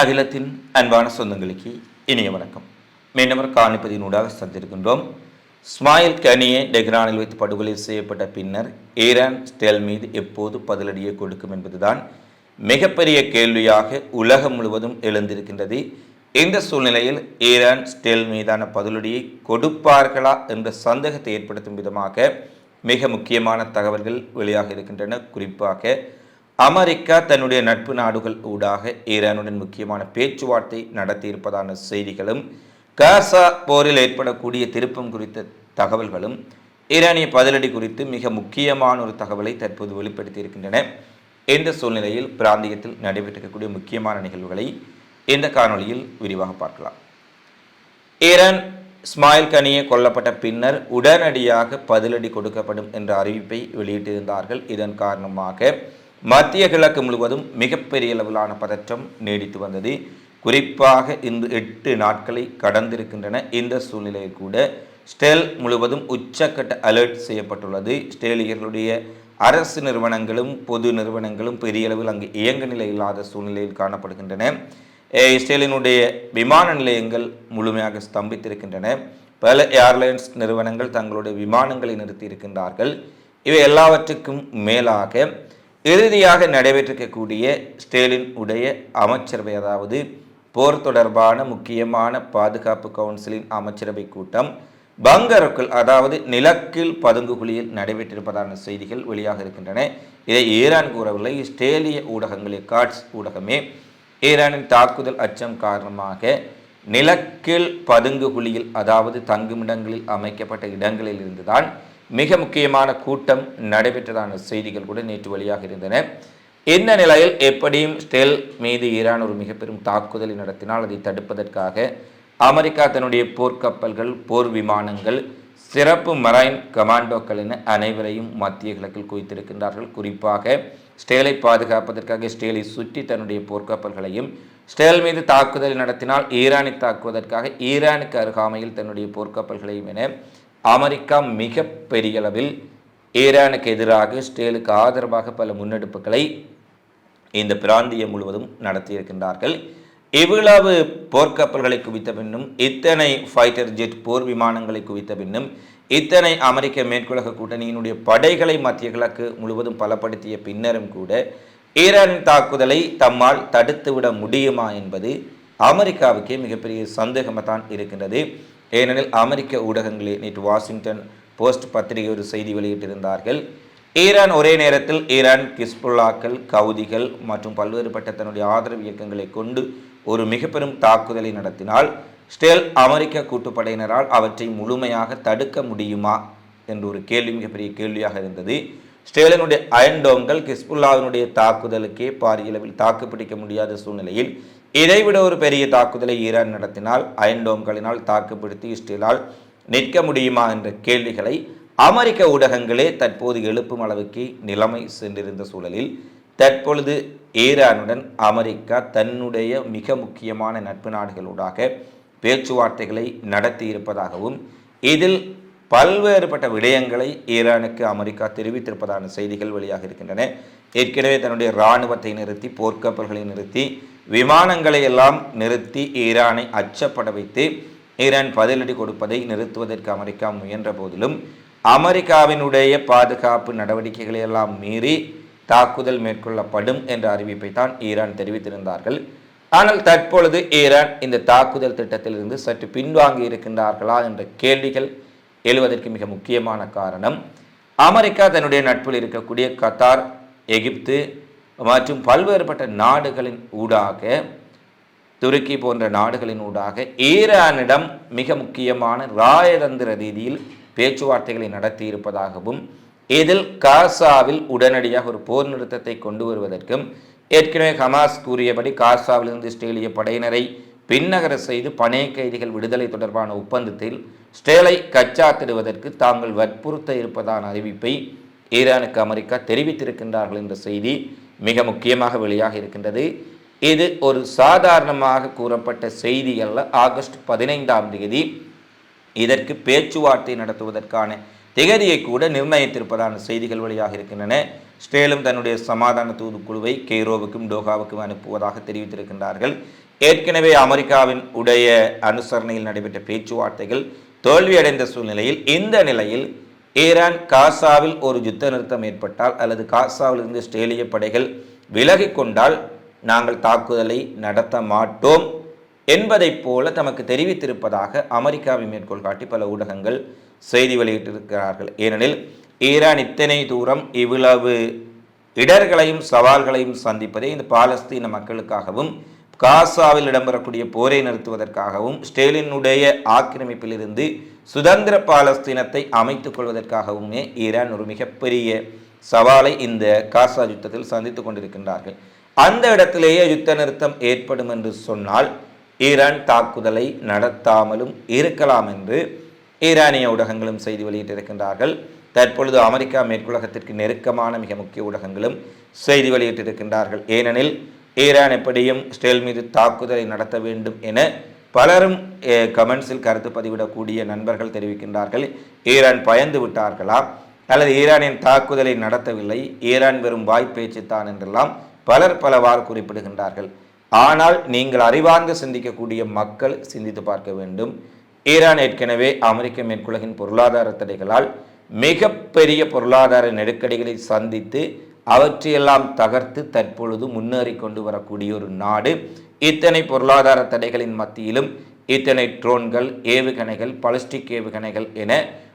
அகிலத்தின் அன்பான சொந்தங்களுக்கு இனிய வணக்கம். மீனவர் காணிப்பதினூடாக சந்திருக்கின்றோம் ஸ்மாயில் கனியை டெஹ்ரானில் வைத்து படுகொலை செய்யப்பட்ட பின்னர் ஈரான் ஸ்டெல் மீது எப்போது பதிலடியை கொடுக்கும் என்பதுதான் மிகப்பெரிய கேள்வியாக உலகம் முழுவதும் எழுந்திருக்கின்றது. இந்த சூழ்நிலையில் ஈரான் ஸ்டெல் மீதான பதிலடியை கொடுப்பார்களா என்ற சந்தேகத்தை ஏற்படுத்தும் விதமாக மிக முக்கியமான தகவல்கள் வெளியாக இருக்கின்றன. குறிப்பாக அமெரிக்கா தன்னுடைய நட்பு நாடுகள் ஊடாக ஈரானுடன் முக்கியமான பேச்சுவார்த்தை நடத்தியிருப்பதான செய்திகளும் காசா போரில் ஏற்படக்கூடிய திருப்பம் குறித்த தகவல்களும் ஈரானிய பதிலடி குறித்து மிக முக்கியமான ஒரு தகவலை தற்போது வெளிப்படுத்தி இருக்கின்றன இந்த சூழ்நிலையில் பிராந்தியத்தில் நடைபெற்றிருக்கக்கூடிய முக்கியமான நிகழ்வுகளை இந்த காணொளியில் விரிவாக பார்க்கலாம். ஈரான் ஸ்மாயில் கனியை கொல்லப்பட்ட பின்னர் உடனடியாக பதிலடி கொடுக்கப்படும் என்ற அறிவிப்பை வெளியிட்டிருந்தார்கள். இதன் காரணமாக மத்திய கிழக்கு முழுவதும் மிகப்பெரிய அளவிலான பதற்றம் நீடித்து வந்தது. குறிப்பாக இந்த எட்டு நாட்களை கடந்திருக்கின்றன. இந்த சூழ்நிலையில் கூட ஸ்டெல் முழுவதும் உச்சக்கட்ட அலர்ட் செய்யப்பட்டுள்ளது. ஸ்டேலியர்களுடைய அரசு நிறுவனங்களும் பொது நிறுவனங்களும் பெரிய அளவில் அங்கு இயங்க நிலை இல்லாத சூழ்நிலையில் காணப்படுகின்றன. இஸ்ரேலினுடைய விமான நிலையங்கள் முழுமையாக ஸ்தம்பித்திருக்கின்றன. பல ஏர்லைன்ஸ் நிறுவனங்கள் தங்களுடைய விமானங்களை நிறுத்தி இருக்கின்றார்கள் இவை எல்லாவற்றுக்கும் மேலாக இறுதியாக நடைபெற்றிருக்கக்கூடிய ஸ்டேலின் உடைய அமைச்சரவை அதாவது போர் தொடர்பான முக்கியமான பாதுகாப்பு கவுன்சிலின் அமைச்சரவை கூட்டம் பங்கருக்குள் அதாவது நிலக்கில் பதுங்குகுழியில் நடைபெற்றிருப்பதான செய்திகள் வெளியாக இருக்கின்றன. இதை ஈரான் கூறவில்லை. ஸ்டேலிய ஊடகங்களே காட்ஸ் ஊடகமே ஈரானின் தாக்குதல் அச்சம் காரணமாக நிலக்கில் பதுங்கு குழியில் அதாவது தங்குமிடங்களில் அமைக்கப்பட்ட இடங்களில் இருந்துதான் மிக முக்கியமான கூட்டம் நடைபெற்றதான செய்திகள் கூட நேற்று வழியாக இருந்தன. இந்த நிலையில் எப்படியும் ஸ்டெல் மீது ஈரான் ஒரு மிக பெரும் தாக்குதலை நடத்தினால் அதை தடுப்பதற்காக அமெரிக்கா தன்னுடைய போர்க்கப்பல்கள் போர் விமானங்கள் சிறப்பு மரைன் கமாண்டோக்கள் என அனைவரையும் மத்திய கிழக்கில் குவித்திருக்கின்றார்கள். குறிப்பாக ஸ்டேலை பாதுகாப்பதற்காக ஸ்டேலை சுற்றி தன்னுடைய போர்க்கப்பல்களையும் ஸ்டேல் மீது தாக்குதல் நடத்தினால் ஈரானை தாக்குவதற்காக ஈரானுக்கு அருகாமையில் தன்னுடைய போர்க்கப்பல்களையும் என அமெரிக்கா மிக பெரிய அளவில் ஈரானுக்கு எதிராக ஸ்டேலுக்கு ஆதரவாக பல முன்னெடுப்புகளை இந்த பிராந்தியம் முழுவதும் நடத்தியிருக்கின்றார்கள். இவ்வளவு போர்க்கப்பல்களை குவித்த பின்னும் இத்தனை ஃபைட்டர் ஜெட் போர் விமானங்களை குவித்த பின்னும் இத்தனை அமெரிக்க மேற்குலக கூட்டணியினுடைய படைகளை மத்திய கிழக்கு முழுவதும் பலப்படுத்திய பின்னரும் கூட ஈரானின் தாக்குதலை தம்மால் தடுத்துவிட முடியுமா என்பது அமெரிக்காவுக்கே மிகப்பெரிய சந்தேகமாக தான் இருக்கின்றது. ஏனெனில் அமெரிக்க ஊடகங்களே நேற்று வாஷிங்டன் போஸ்ட் பத்திரிகை ஒரு செய்தி வெளியிட்டிருந்தார்கள். ஈரான் ஒரே நேரத்தில் ஈரான் கிஸ்புல்லாக்கள் கவுதிகள் மற்றும் பல்வேறுபட்ட தன்னுடைய ஆதரவு இயக்கங்களை கொண்டு ஒரு மிக பெரும் தாக்குதலை நடத்தினால் ஸ்டேல் அமெரிக்க கூட்டுப்படையினரால் அவற்றை முழுமையாக தடுக்க முடியுமா என்ற ஒரு கேள்வி மிகப்பெரிய கேள்வியாக இருந்தது. ஸ்டேலினுடைய அயன்டோம்கள் கிஸ்புல்லாவினுடைய தாக்குதலுக்கே பாரிய அளவில் தாக்குப்பிடிக்க முடியாத சூழ்நிலையில் இதைவிட ஒரு பெரிய தாக்குதலை ஈரான் நடத்தினால் அயன்டோம்களினால் தாக்குப்பிடித்து இஸ்ரேலால் நிற்க முடியுமா என்ற கேள்விகளை அமெரிக்க ஊடகங்களே தற்போது எழுப்பும் அளவுக்கு நிலைமை சென்றிருந்த சூழலில் தற்பொழுது ஈரானுடன் அமெரிக்கா தன்னுடைய மிக முக்கியமான நட்பு நாடுகளூடாக பேச்சுவார்த்தைகளை நடத்தி இருப்பதாகவும் இதில் பல்வேறுபட்ட விடயங்களை ஈரானுக்கு அமெரிக்கா தெரிவித்திருப்பதான செய்திகள் வெளியாக இருக்கின்றன ஏற்கனவே தன்னுடைய இராணுவத்தை நிறுத்தி போர்க்கப்பல்களை நிறுத்தி விமானங்களை எல்லாம் நிறுத்தி ஈரானை அச்சப்பட வைத்து ஈரான் பதிலடி கொடுப்பதை நிறுத்துவதற்கு அமெரிக்கா முயன்ற போதிலும் அமெரிக்காவினுடைய பாதுகாப்பு நடவடிக்கைகளை எல்லாம் மீறி தாக்குதல் மேற்கொள்ளப்படும் என்ற அறிவிப்பை தான் ஈரான் தெரிவித்திருந்தார்கள். ஆனால் தற்பொழுது ஈரான் இந்த தாக்குதல் திட்டத்திலிருந்து சற்று பின்வாங்கி இருக்கின்றார்களா என்ற கேள்விகள் எழுவதற்கு மிக முக்கியமான காரணம் அமெரிக்கா தன்னுடைய நட்பில் இருக்கக்கூடிய கத்தார் எகிப்து மற்றும் பல்வேறுபட்ட நாடுகளின் ஊடாக துருக்கி போன்ற நாடுகளின் ஊடாக ஈரானிடம் மிக முக்கியமான ராயதந்திர ரீதியில் பேச்சுவார்த்தைகளை நடத்தி இருப்பதாகவும் இதில் காசாவில் உடனடியாக ஒரு போர் நிறுத்தத்தை கொண்டு வருவதற்கும் ஏற்கனவே ஹமாஸ் கூறியபடி காசாவிலிருந்து இஸ்ரேலிய படையினரை பின்னகர செய்து பணைய கைதிகள் விடுதலை தொடர்பான ஒப்பந்தத்தில் ஸ்டேலை கச்சாத்திடுவதற்கு தாங்கள் வற்புறுத்த இருப்பதான அறிவிப்பை ஈரானுக்கு அமெரிக்கா தெரிவித்திருக்கின்றார்கள் என்ற செய்தி மிக முக்கியமாக வெளியாக இருக்கின்றது. இது ஒரு சாதாரணமாக கூறப்பட்ட செய்தி அல்ல. ஆகஸ்ட் பதினைந்தாம் தேதி இதற்கு பேச்சுவார்த்தை நடத்துவதற்கான திகதியை கூட நிர்ணயித்திருப்பதான செய்திகள் வழியாக இருக்கின்றன. ஸ்டேலும் தன்னுடைய சமாதான தூதுக்குழுவை கெய்ரோவுக்கும் டோகாவுக்கும் அனுப்புவதாக தெரிவித்திருக்கின்றார்கள். ஏற்கனவே அமெரிக்காவின் உடைய அனுசரணையில் நடைபெற்ற பேச்சுவார்த்தைகள் தோல்வியடைந்த சூழ்நிலையில் இந்த நிலையில் ஈரான் காசாவில் ஒரு யுத்த நிறுத்தம் ஏற்பட்டால் அல்லது காசாவிலிருந்து ஸ்டேலிய படைகள் விலகிக் கொண்டால் நாங்கள் தாக்குதலை நடத்த மாட்டோம் என்பதைப் போல தமக்கு தெரிவித்திருப்பதாக அமெரிக்காவை மேற்கோள் காட்டி பல ஊடகங்கள் செய்தி வெளியிட்டிருக்கிறார்கள். ஏனெனில் ஈரான் இத்தனை தூரம் இவ்வளவு இடர்களையும் சவால்களையும் சந்திப்பதே இந்த பாலஸ்தீன மக்களுக்காகவும் காசாவில் இடம்பெறக்கூடிய போரை நிறுத்துவதற்காகவும் ஸ்டேலினுடைய ஆக்கிரமிப்பிலிருந்து சுதந்திர பாலஸ்தீனத்தை அமைத்துக் கொள்வதற்காகவுமே ஈரான் ஒரு மிகப்பெரிய சவாலை இந்த காசா யுத்தத்தில் சந்தித்துக் கொண்டிருக்கின்றார்கள். அந்த இடத்திலேயே யுத்த நிறுத்தம் ஏற்படும் என்று சொன்னால் ஈரான் தாக்குதலை நடத்தாமலும் இருக்கலாம் என்று ஈரானிய ஊடகங்களும் செய்தி வெளியிட்டிருக்கின்றார்கள். தற்பொழுது அமெரிக்கா மேற்குலகத்திற்கு நெருக்கமான மிக முக்கிய ஊடகங்களும் செய்தி வெளியிட்டிருக்கின்றார்கள். ஏனெனில் ஈரான் எப்படியும் ஸ்டேல் மீது தாக்குதலை நடத்த வேண்டும் என பலரும் கமெண்ட்ஸில் கருத்து பதிவிடக்கூடிய நண்பர்கள் தெரிவிக்கின்றார்கள். ஈரான் பயந்து விட்டார்களா? அல்லது ஈரானின் தாக்குதலை நடத்தவில்லை? ஈரான் வெறும் வாய்ப்பேச்சுத்தான் என்றெல்லாம் பலர் பலவாறு குறிப்பிடுகின்றார்கள். ஆனால் நீங்கள் அறிவார்ந்து சிந்திக்கக்கூடிய மக்கள் சிந்தித்து பார்க்க வேண்டும். ஈரான் ஏற்கனவே அமெரிக்க மேற்குலகின் பொருளாதார தடைகளால் மிகப்பெரிய பொருளாதார நெருக்கடிகளை சந்தித்து அவற்றையெல்லாம் தகர்த்து தற்பொழுது முன்னேறி கொண்டு வரக்கூடிய ஒரு நாடு இத்தனை பொருளாதார தடைகளின் மத்தியிலும் இத்தனை ட்ரோன்கள் ஏவுகணைகள் பலஸ்டிக் ஏவுகணைகள் என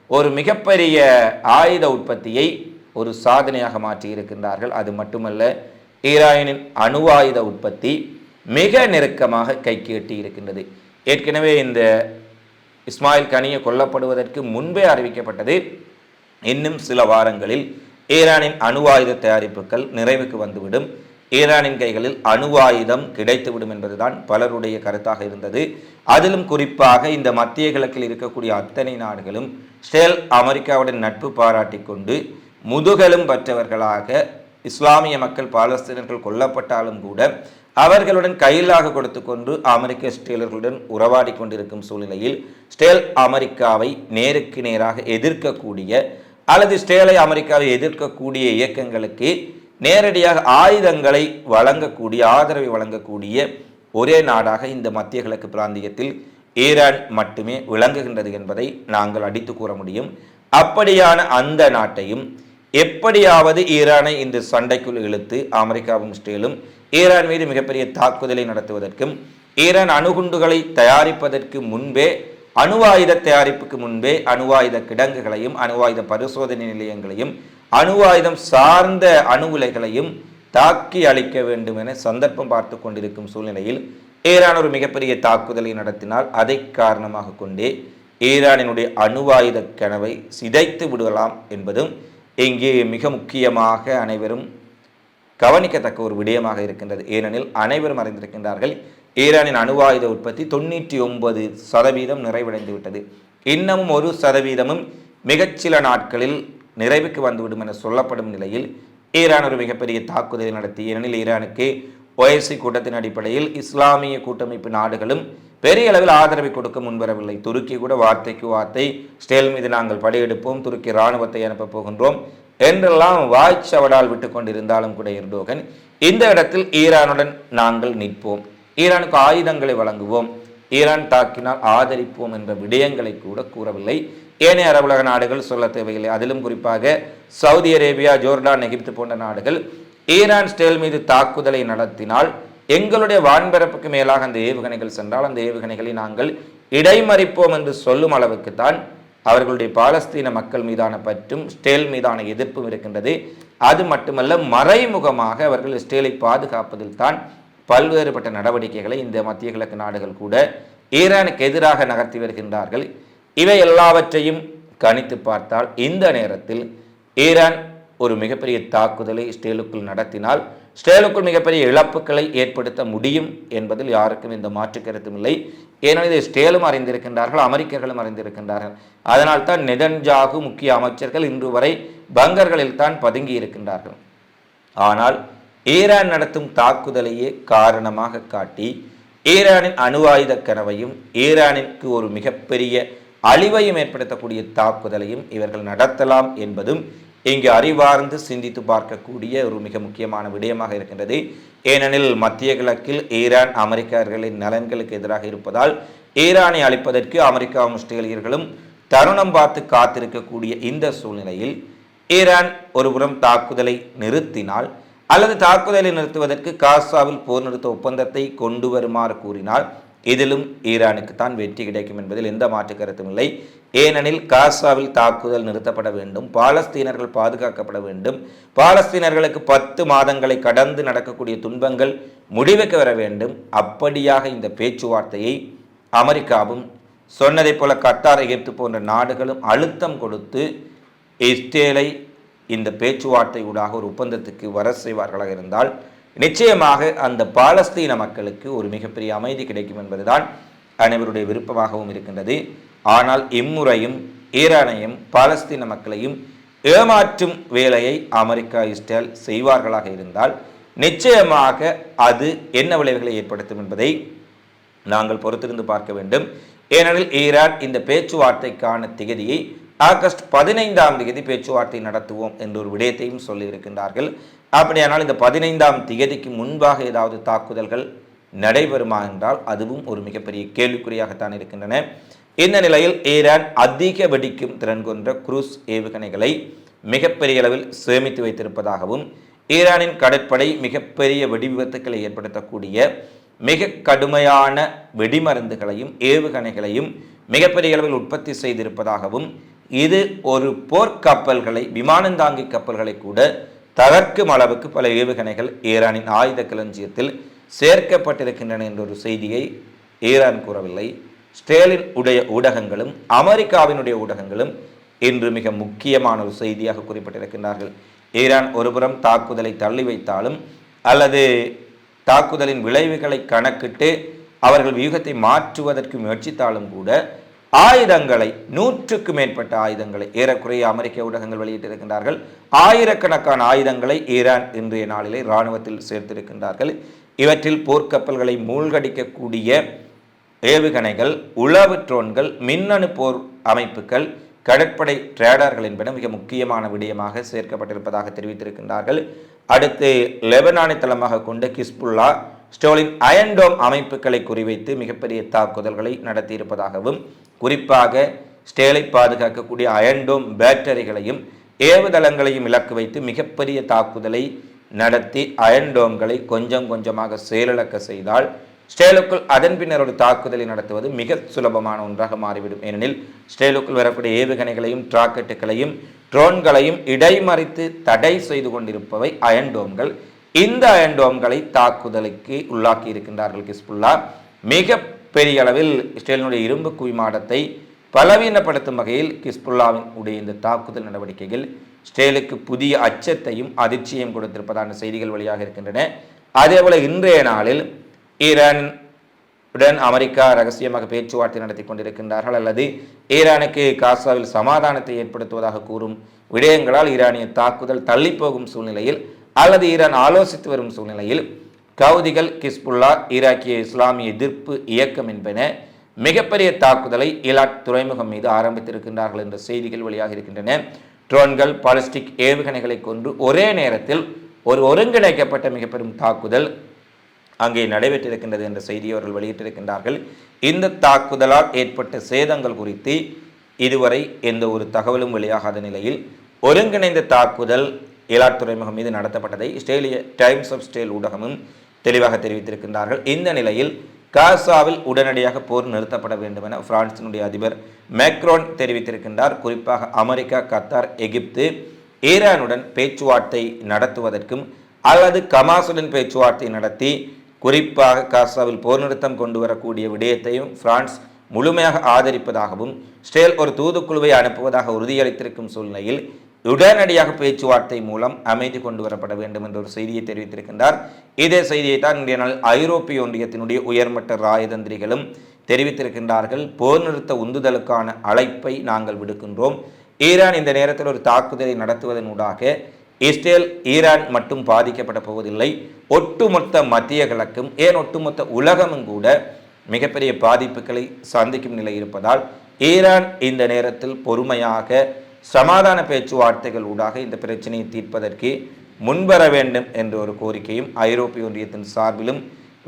ஒரு மிகப்பெரிய ஆயுத உற்பத்தியை ஒரு சாதனையாக மாற்றி இருக்கின்றார்கள் அது மட்டுமல்ல ஈரானின் அணு ஆயுத உற்பத்தி மிக நெருக்கமாக கைக்கு எட்டி இருக்கின்றது ஏற்கனவே இந்த இஸ்மாயில் கனியை கொல்லப்படுவதற்கு முன்பே அறிவிக்கப்பட்டது இன்னும் சில வாரங்களில் ஈரானின் அணு ஆயுத தயாரிப்புகள் நிறைவுக்கு வந்துவிடும். ஈரானின் கைகளில் அணு ஆயுதம் கிடைத்துவிடும் என்பதுதான் பலருடைய கருத்தாக இருந்தது. அதிலும் குறிப்பாக இந்த மத்திய கிழக்கில் இருக்கக்கூடிய அத்தனை நாடுகளும் ஸ்டேல் அமெரிக்காவுடன் நட்பு பாராட்டி கொண்டு முதுகலும் பற்றவர்களாக இஸ்லாமிய மக்கள் பாலஸ்தீனர்கள் கொல்லப்பட்டாலும் கூட அவர்களுடன் கையிலாக கொடுத்து கொண்டு அமெரிக்க ஸ்டேலர்களுடன் உறவாடி கொண்டிருக்கும் சூழ்நிலையில் ஸ்டேல் அமெரிக்காவை நேருக்கு நேராக எதிர்க்கக்கூடிய அல்லது ஸ்டேலை அமெரிக்காவை எதிர்க்கக்கூடிய இயக்கங்களுக்கு நேரடியாக ஆயுதங்களை வழங்கக்கூடிய ஆதரவை வழங்கக்கூடிய ஒரே நாடாக இந்த மத்திய கிழக்கு பிராந்தியத்தில் ஈரான் மட்டுமே விளங்குகின்றது என்பதை நாங்கள் அடித்து கூற முடியும். அப்படியான அந்த நாட்டையும் எப்படியாவது ஈரானை இந்த சண்டைக்குள் இழுத்து அமெரிக்காவும் ஸ்டேலும் ஈரான் மீது மிகப்பெரிய தாக்குதலை நடத்துவதற்கும் ஈரான் அணுகுண்டுகளை தயாரிப்பதற்கு முன்பே அணுவாயுத தயாரிப்புக்கு முன்பே அணுவாயுத கிடங்குகளையும் அணுவாயுத பரிசோதனை நிலையங்களையும் அணு ஆயுதம் சார்ந்த அணு உலைகளையும் தாக்கி அழிக்க வேண்டும் என சந்தர்ப்பம் பார்த்து கொண்டிருக்கும் சூழ்நிலையில் ஈரான் ஒரு மிகப்பெரிய தாக்குதலை நடத்தினால் அதை காரணமாக கொண்டே ஈரானினுடைய அணுவாயுத கனவை சிதைத்து விடலாம் என்பதும் இங்கே மிக முக்கியமாக அனைவரும் கவனிக்கத்தக்க ஒரு விடயமாக இருக்கின்றது. ஏனெனில் அனைவரும் அறிந்திருக்கின்றார்கள் ஈரானின் அணுவாயுத உற்பத்தி தொண்ணூற்றி ஒன்பது சதவீதம் நிறைவடைந்து விட்டது இன்னமும் ஒரு சதவீதமும் மிகச்சில நாட்களில் நிறைவுக்கு வந்துவிடும் என சொல்லப்படும் நிலையில் ஈரான் ஒரு மிகப்பெரிய தாக்குதலை நடத்தி ஏனெனில் ஈரானுக்கு ஒய்சி கூட்டத்தின் அடிப்படையில் இஸ்லாமிய கூட்டமைப்பு நாடுகளும் பெரிய அளவில் ஆதரவை கொடுக்க முன்வரவில்லை. துருக்கி கூட வார்த்தைக்கு வார்த்தை ஸ்டேல் மீது நாங்கள் படையெடுப்போம் துருக்கி இராணுவத்தை அனுப்பப் போகின்றோம் என்றெல்லாம் வாய்ச்சவடால் விட்டு கொண்டிருந்தாலும் கூட எர்டோகன் இந்த இடத்தில் ஈரானுடன் நாங்கள் நிற்போம். ஈரானுக்கு ஆயுதங்களை வழங்குவோம். ஈரான் தாக்கினால் ஆதரிப்போம் என்ற விடயங்களை கூட கூறவில்லை. ஏனைய அரபுலக நாடுகள் சொல்ல தேவையில்லை. அதிலும் குறிப்பாக சவுதி அரேபியா ஜோர்டான் எகிப்து போன்ற நாடுகள் ஈரான் ஸ்டேல் மீது தாக்குதலை நடத்தினால் எங்களுடைய வான்பரப்புக்கு மேலாக அந்த ஏவுகணைகள் சென்றால் அந்த ஏவுகணைகளை நாங்கள் இடைமறிப்போம் என்று சொல்லும் அளவுக்கு தான் அவர்களுடைய பாலஸ்தீன மக்கள் மீதான பற்றும் ஸ்டேல் மீதான எதிர்ப்பும் இருக்கின்றது. அது மட்டுமல்ல மறைமுகமாக அவர்கள் ஸ்டேலை பாதுகாப்பதில் தான் பல்வேறுபட்ட நடவடிக்கைகளை இந்த மத்திய கிழக்கு நாடுகள் கூட ஈரானுக்கு எதிராக நகர்த்தி வருகின்றார்கள். இவை எல்லாவற்றையும் கணித்து பார்த்தால் இந்த நேரத்தில் ஈரான் ஒரு மிகப்பெரிய தாக்குதலை ஸ்டேலுக்குள் நடத்தினால் ஸ்டேலுக்குள் மிகப்பெரிய இழப்புகளை ஏற்படுத்த முடியும் என்பதில் யாருக்கும் இந்த மாற்று கருத்தும் இல்லை. ஏனெனில் இதை ஸ்டேலும் அறிந்திருக்கின்றார்கள் அமெரிக்கர்களும் அறிந்திருக்கின்றார்கள். அதனால் தான் நெதன்ஜாகு முக்கிய அமைச்சர்கள் இன்று வரை பங்கர்களில் தான் பதுங்கி இருக்கின்றார்கள். ஆனால் ஈரான் நடத்தும் தாக்குதலையே காரணமாக காட்டி ஈரானின் அணு ஆயுத கனவையும் ஈரானிற்கு ஒரு மிகப்பெரிய அழிவையும் ஏற்படுத்தக்கூடிய தாக்குதலையும் இவர்கள் நடத்தலாம் என்பதும் இங்கு அறிவார்ந்து சிந்தித்து பார்க்கக்கூடிய ஒரு மிக முக்கியமான விடயமாக இருக்கின்றது. ஏனெனில் மத்திய கிழக்கில் ஈரான் அமெரிக்கர்களின் நலன்களுக்கு எதிராக இருப்பதால் ஈரானை அழிப்பதற்கு அமெரிக்காவும் ஆஸ்திரேலியர்களும் தருணம் பார்த்து காத்திருக்கக்கூடிய இந்த சூழ்நிலையில் ஈரான் ஒருபுறம் தாக்குதலை நிறுத்தினால் அல்லது தாக்குதலை நிறுத்துவதற்கு காசாவில் போர் நிறுத்த ஒப்பந்தத்தை கொண்டு வருமாறு கூறினால் இதிலும் ஈரானுக்கு தான் வெற்றி கிடைக்கும் என்பதில் எந்த மாற்று கருத்தும் இல்லை. ஏனெனில் காசாவில் தாக்குதல் நிறுத்தப்பட வேண்டும் பாலஸ்தீனர்கள் பாதுகாக்கப்பட வேண்டும். பாலஸ்தீனர்களுக்கு பத்து மாதங்களை கடந்து நடக்கக்கூடிய துன்பங்கள் முடிவுக்கு வர வேண்டும். அப்படியாக இந்த பேச்சுவார்த்தையை அமெரிக்காவும் சொன்னதைப் போல கத்தார் எகிப்து போன்ற நாடுகளும் அழுத்தம் கொடுத்து இஸ்ரேலை இந்த பேச்சுவார்த்தை ஊடாக ஒரு ஒப்பந்தத்துக்கு வர செய்வார்களாக இருந்தால் நிச்சயமாக அந்த பாலஸ்தீன மக்களுக்கு ஒரு மிகப்பெரிய அமைதி கிடைக்கும் என்பதுதான் அனைவருடைய விருப்பமாகவும் இருக்கின்றது. ஆனால் இம்முறையும் ஈரானையும் பாலஸ்தீன மக்களையும் ஏமாற்றும் வேலையை அமெரிக்கா இஸ்ரேல் செய்வார்களாக இருந்தால் நிச்சயமாக அது என்ன விளைவுகளை ஏற்படுத்தும் என்பதை நாங்கள் பொறுத்திருந்து பார்க்க வேண்டும். ஏனெனில் ஈரான் இந்த பேச்சுவார்த்தைக்கான திகதியை ஆகஸ்ட் பதினைந்தாம் தேதி பேச்சுவார்த்தை நடத்துவோம் என்ற ஒரு விடயத்தையும் சொல்லியிருக்கின்றார்கள். அப்படியானால் இந்த பதினைந்தாம் திகதிக்கு முன்பாக ஏதாவது தாக்குதல்கள் நடைபெறுமா என்றால் அதுவும் ஒரு மிகப்பெரிய கேள்விக்குறியாகத்தான் இருக்கின்றன. இந்த நிலையில் ஈரான் அதிக வெடிக்கும் திறன் கொண்ட குரூஸ் ஏவுகணைகளை மிகப்பெரிய அளவில் சேமித்து வைத்திருப்பதாகவும் ஈரானின் கடற்படை மிகப்பெரிய வெடி விபத்துக்களை ஏற்படுத்தக்கூடிய மிக கடுமையான வெடிமருந்துகளையும் ஏவுகணைகளையும் மிகப்பெரிய அளவில் உற்பத்தி செய்திருப்பதாகவும் இது ஒரு போர்க்கப்பல்களை விமானந்தாங்கி கப்பல்களை கூட தகர்க்கும் அளவுக்கு பல ஏவுகணைகள் ஈரானின் ஆயுத களஞ்சியத்தில் சேர்க்கப்பட்டிருக்கின்றன என்ற ஒரு செய்தியை ஈரான் கூறவில்லை. ஸ்டேலின் உடைய ஊடகங்களும் அமெரிக்காவினுடைய ஊடகங்களும் இன்று மிக முக்கியமான ஒரு செய்தியாக குறிப்பிட்டிருக்கின்றார்கள். ஈரான் ஒருபுறம் தாக்குதலை தள்ளி வைத்தாலும் அல்லது தாக்குதலின் விளைவுகளை கணக்கிட்டு அவர்கள் வியூகத்தை மாற்றுவதற்கு முயற்சித்தாலும் கூட ஆயுதங்களை நூற்றுக்கு மேற்பட்ட ஆயுதங்களை ஏறக்குறைய அமெரிக்க ஊடகங்கள் வெளியிட்டிருக்கின்றார்கள். ஆயிரக்கணக்கான ஆயுதங்களை ஈரான் இன்றைய நாளிலே இராணுவத்தில் சேர்த்திருக்கின்றார்கள். இவற்றில் போர்க்கப்பல்களை மூழ்கடிக்கக்கூடிய ஏவுகணைகள் உளவு ட்ரோன்கள் மின்னணு போர் அமைப்புகள் கடற்படை ரேடார்கள் என்பன மிக முக்கியமான விடயமாக சேர்க்கப்பட்டிருப்பதாக தெரிவித்திருக்கின்றார்கள். அடுத்து லெபனானை தளமாக கொண்ட கிஸ்புல்லா ஸ்டோலின் அயன்டோம் அமைப்புகளை குறிவைத்து மிகப்பெரிய தாக்குதல்களை நடத்தியிருப்பதாகவும் குறிப்பாக ஸ்டேலை பாதுகாக்கக்கூடிய அயன்டோம் பேட்டரிகளையும் ஏவுதளங்களையும் இலக்கு வைத்து மிகப்பெரிய தாக்குதலை நடத்தி அயன்டோம்களை கொஞ்சம் கொஞ்சமாக செயலிழக்க செய்தால் ஸ்டேலுக்குள் அதன் பின்னர் ஒரு தாக்குதலை நடத்துவது மிக சுலபமான ஒன்றாக மாறிவிடும். ஏனெனில் ஸ்டேலுக்குள் வரக்கூடிய ஏவுகணைகளையும் டிராக்கெட்டுகளையும் ட்ரோன்களையும் இடைமறித்து தடை செய்து கொண்டிருப்பவை அயன்டோம்கள் இந்த அயன்டோம்களை தாக்குதலுக்கு உள்ளாக்கி இருக்கின்றார்கள் கிஸ்புல்லா. மிக பெரிய அளவில் இஸ்ரேலினுடைய இரும்பு குவிமாடத்தை பலவீனப்படுத்தும் வகையில் கிஸ்புல்லாவின் உடைய இந்த தாக்குதல் நடவடிக்கைகள் ஸ்டேலுக்கு புதிய அச்சத்தையும் அதிர்ச்சியையும் கொடுத்திருப்பதான செய்திகள் வழியாக இருக்கின்றன. அதேபோல இன்றைய நாளில் ஈரான் உடன் அமெரிக்கா ரகசியமாக பேச்சுவார்த்தை நடத்தி கொண்டிருக்கின்றார்கள் அல்லது ஈரானுக்கு காசாவில் சமாதானத்தை ஏற்படுத்துவதாக கூறும் விடயங்களால் ஈரானிய தாக்குதல் தள்ளிப்போகும் சூழ்நிலையில் அல்லது ஈரான் ஆலோசித்து வரும் சூழ்நிலையில் கவுதிகள் கிஸ்புல்லா ஈராக்கிய இஸ்லாமிய எதிர்ப்பு இயக்கம் என்பன மிகப்பெரிய தாக்குதலை ஈலாட் துறைமுகம் மீது ஆரம்பித்திருக்கின்றார்கள் என்ற செய்திகள் வெளியாக இருக்கின்றன. ட்ரோன்கள் பாலிஸ்டிக் ஏவுகணைகளை கொண்டு ஒரே நேரத்தில் ஒரு ஒருங்கிணைக்கப்பட்ட மிக பெரும் தாக்குதல் அங்கே நடைபெற்றிருக்கின்றது என்ற செய்தியை அவர்கள் வெளியிட்டிருக்கின்றார்கள். இந்த தாக்குதலால் ஏற்பட்ட சேதங்கள் குறித்து இதுவரை எந்த ஒரு தகவலும் வெளியாகாத நிலையில் ஒருங்கிணைந்த தாக்குதல் ஏலாட் துறைமுகம் மீது நடத்தப்பட்டதை இஸ்ரேலிய டைம்ஸ் ஆஃப் ஸ்டேல் ஊடகமும் தெளிவாக தெரிவித்திருக்கின்றார்கள். இந்த நிலையில் காசாவில் உடனடியாக போர் நிறுத்தப்பட வேண்டும் என பிரான்சினுடைய அதிபர் மேக்ரோன் தெரிவித்திருக்கின்றார். குறிப்பாக அமெரிக்கா கத்தார் எகிப்து ஈரானுடன் பேச்சுவார்த்தை நடத்துவதற்கும் அல்லது கமாசுடன் பேச்சுவார்த்தை நடத்தி குறிப்பாக காசாவில் போர் நிறுத்தம் கொண்டு வரக்கூடிய விடயத்தையும் பிரான்ஸ் முழுமையாக ஆதரிப்பதாகவும் ஸ்டேல் ஒரு தூதுக்குழுவை அனுப்புவதாக உறுதியளித்திருக்கும் சூழ்நிலையில் உடனடியாக பேச்சுவார்த்தை மூலம் அமைதி கொண்டு வரப்பட வேண்டும் என்ற ஒரு செய்தியை தெரிவித்திருக்கின்றார். இதே செய்தியை தான் இன்றைய நாள் ஐரோப்பிய ஒன்றியத்தினுடைய உயர்மட்ட ராயதந்திரிகளும் தெரிவித்திருக்கின்றார்கள். போர் நிறுத்த உந்துதலுக்கான அழைப்பை நாங்கள் விடுக்கின்றோம். ஈரான் இந்த நேரத்தில் ஒரு தாக்குதலை நடத்துவதனூடாக இஸ்ரேல் ஈரான் மட்டும் பாதிக்கப்பட போவதில்லை. ஒட்டுமொத்த மத்திய கிழக்கும் ஏன் ஒட்டுமொத்த உலகமும் கூட மிகப்பெரிய பாதிப்புகளை சந்திக்கும் நிலை இருப்பதால் ஈரான் இந்த நேரத்தில் பொறுமையாக சமாதான பேச்சுவார்த்தைகள் ஊடாக இந்த பிரச்சனையை தீர்ப்பதற்கு முன்வர வேண்டும் என்ற ஒரு கோரிக்கையும் ஐரோப்பிய ஒன்றியத்தின் சார்பிலும்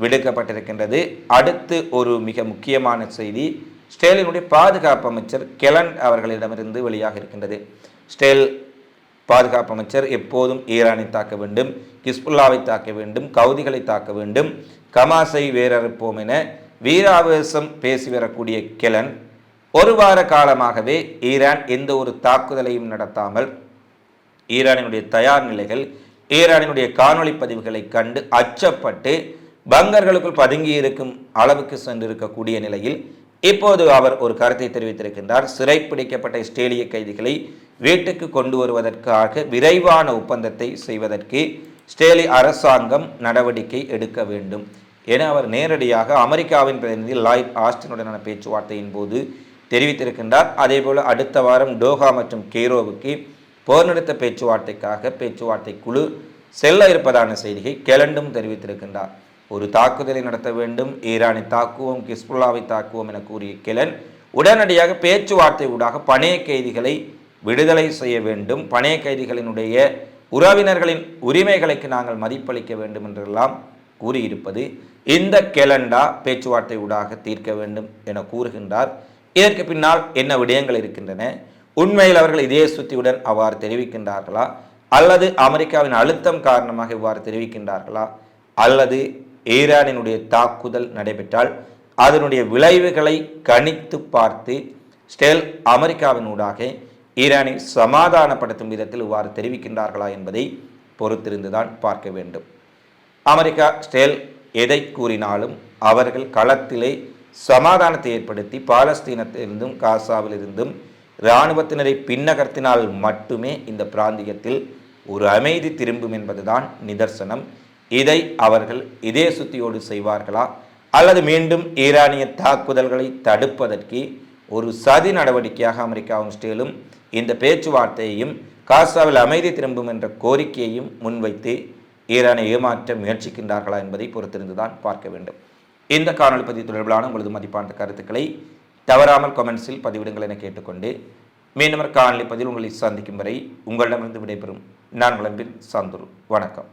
விடுக்கப்பட்டிருக்கின்றது. அடுத்து ஒரு மிக முக்கியமான செய்தி ஸ்டேலினுடைய பாதுகாப்பு அமைச்சர் கெலன் அவர்களிடமிருந்து வெளியாக இருக்கின்றது. ஸ்டேல் பாதுகாப்பு அமைச்சர் எப்போதும் ஈரானை தாக்க வேண்டும் கிஸ்புல்லாவை தாக்க வேண்டும் கவுதிகளை தாக்க வேண்டும் கமாஸை வேறறுப்போம் என வீராவேசம் பேசி வரக்கூடிய கெலன் ஒரு வார காலமாகவே ஈரான் எந்த ஒரு தாக்குதலையும் நடத்தாமல் ஈரானினுடைய தயார் நிலைகள் ஈரானினுடைய காணொளி பதிவுகளை கண்டு அச்சப்பட்டு பங்கர்களுக்குள் பதுங்கி இருக்கும் அளவுக்கு சென்றிருக்கக்கூடிய நிலையில் இப்போது அவர் ஒரு கருத்தை தெரிவித்திருக்கின்றார். சிறைப்பிடிக்கப்பட்ட இஸ்ரேலிய கைதிகளை வீட்டுக்கு கொண்டு வருவதற்காக விரைவான ஒப்பந்தத்தை செய்வதற்கு ஸ்டேலி அரசாங்கம் நடவடிக்கை எடுக்க வேண்டும். என அவர் நேரடியாக அமெரிக்காவின் பிரதிநிதி லாய்ட் ஆஸ்டினுடனான பேச்சுவார்த்தையின் போது தெரிவித்திருக்கின்றார். அதேபோல் அடுத்த வாரம் டோஹா மற்றும் கெய்ரோவுக்கு போர் நிறுத்த பேச்சுவார்த்தைக்காக பேச்சுவார்த்தை குழு செல்ல இருப்பதான செய்தியை கெலண்டும் தெரிவித்திருக்கின்றார். ஒரு தாக்குதலை நடத்த வேண்டும் ஈரானை தாக்குவோம் கிஸ்புல்லாவை தாக்குவோம் என கூறிய கெலன் உடனடியாக பேச்சுவார்த்தை ஊடாக பணைய கைதிகளை விடுதலை செய்ய வேண்டும். பணைய கைதிகளினுடைய உறவினர்களின் உரிமைகளுக்கு நாங்கள் மதிப்பளிக்க வேண்டும் என்றெல்லாம் கூறியிருப்பது இந்த கெலண்டா பேச்சுவார்த்தை ஊடாக தீர்க்க வேண்டும் என கூறுகின்றார். இதற்கு பின்னால் என்ன விடயங்கள் இருக்கின்றன? உண்மையில் அவர்கள் இதே சுத்தியுடன் அவ்வாறு தெரிவிக்கின்றார்களா? அல்லது அமெரிக்காவின் அழுத்தம் காரணமாக இவ்வாறு தெரிவிக்கின்றார்களா? அல்லது ஈரானினுடைய தாக்குதல் நடைபெற்றால் அதனுடைய விளைவுகளை கணித்து பார்த்து ஸ்டேல் அமெரிக்காவினூடாக ஈரானை சமாதானப்படுத்தும் விதத்தில் இவ்வாறு தெரிவிக்கின்றார்களா என்பதை பொறுத்திருந்துதான் பார்க்க வேண்டும். அமெரிக்கா ஸ்டேல் எதை கூறினாலும் அவர்கள் களத்திலே சமாதானத்தை ஏற்படுத்தி பாலஸ்தீனத்திலிருந்தும் காசாவிலிருந்தும் இராணுவத்தினரை பின்னகர்த்தினால் மட்டுமே இந்த பிராந்தியத்தில் ஒரு அமைதி திரும்பும் என்பதுதான் நிதர்சனம். இதை அவர்கள் இதே சுத்தியோடு செய்வார்களா? அல்லது மீண்டும் ஈரானிய தாக்குதல்களை தடுப்பதற்கு ஒரு சதி நடவடிக்கையாக அமெரிக்காவும் ஸ்டேலும் இந்த பேச்சுவார்த்தையையும் காசாவில் அமைதி திரும்பும் என்ற கோரிக்கையையும் முன்வைத்து ஈரானை ஏமாற்ற முயற்சிக்கின்றார்களா என்பதை பொறுத்திருந்துதான் பார்க்க வேண்டும். இந்த காணொலி பதிவு தொடர்பிலான உங்களது மதிப்பான கருத்துக்களை தவறாமல் கமெண்ட்ஸில் பதிவிடுங்கள் என கேட்டுக்கொண்டு மீண்டும் காணொலி பதிவில் உங்களை சந்திக்கும் வரை உங்களிடமிருந்து விடைபெறும். நான் விளம்பின் சந்துரு வணக்கம்.